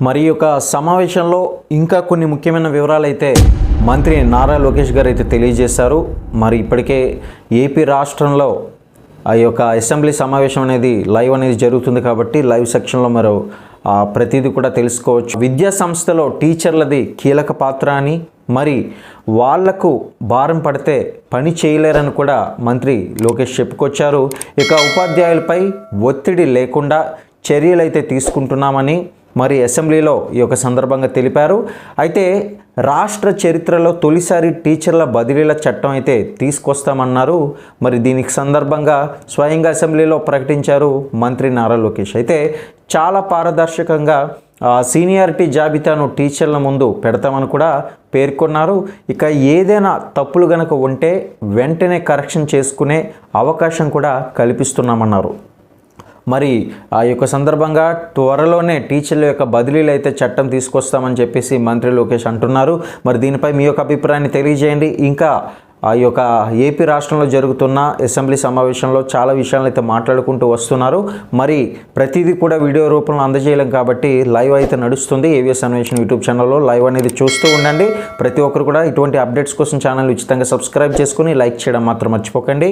మరి యొక్క సమావేశంలో ఇంకా కొన్ని ముఖ్యమైన వివరాలు అయితే మంత్రి నారా లోకేష్ గారు అయితే తెలియజేశారు. మరి ఇప్పటికే ఏపీ రాష్ట్రంలో ఆ యొక్క అసెంబ్లీ సమావేశం అనేది లైవ్ అనేది జరుగుతుంది కాబట్టి లైవ్ సెక్షన్లో మరో ప్రతిదీ కూడా తెలుసుకోవచ్చు. విద్యా సంస్థలో టీచర్లది కీలక పాత్ర అని మరి వాళ్ళకు భారం పడితే పని చేయలేరని కూడా మంత్రి లోకేష్ చెప్పుకొచ్చారు. ఇక ఉపాధ్యాయులపై ఒత్తిడి లేకుండా చర్యలు అయితే తీసుకుంటున్నామని మరి అసెంబ్లీలో ఈ యొక్క సందర్భంగా తెలిపారు. అయితే రాష్ట్ర చరిత్రలో తొలిసారి టీచర్ల బదిలీల చట్టం అయితే తీసుకొస్తామన్నారు. మరి దీనికి సందర్భంగా స్వయంగా అసెంబ్లీలో ప్రకటించారు మంత్రి నారా లోకేష్. అయితే చాలా పారదర్శకంగా సీనియారిటీ జాబితాను టీచర్ల ముందు పెడతామని కూడా పేర్కొన్నారు. ఇక ఏదైనా తప్పులు గనక ఉంటే వెంటనే కరెక్షన్ చేసుకునే అవకాశం కూడా కల్పిస్తున్నామన్నారు. మరి ఆ యొక్క సందర్భంగా త్వరలోనే టీచర్ల యొక్క బదిలీలు అయితే చట్టం తీసుకొస్తామని చెప్పేసి మంత్రి లోకేష్ అంటున్నారు. మరి దీనిపై మీ యొక్క అభిప్రాయాన్ని తెలియజేయండి. ఇంకా ఆ యొక్క ఏపీ రాష్ట్రంలో జరుగుతున్న అసెంబ్లీ సమావేశంలో చాలా విషయాలను అయితే మాట్లాడుకుంటూ వస్తున్నారు. మరి ప్రతిదీ కూడా వీడియో రూపంలో అందజేయలేం కాబట్టి లైవ్ అయితే నడుస్తుంది. ఏవిఎస్ అన్వేషణ యూట్యూబ్ ఛానల్లో లైవ్ అనేది చూస్తూ ఉండండి. ప్రతి ఒక్కరు కూడా ఇటువంటి అప్డేట్స్ కోసం ఛానల్ ఉచితంగా సబ్స్క్రైబ్ చేసుకుని లైక్ చేయడం మాత్రం మర్చిపోకండి.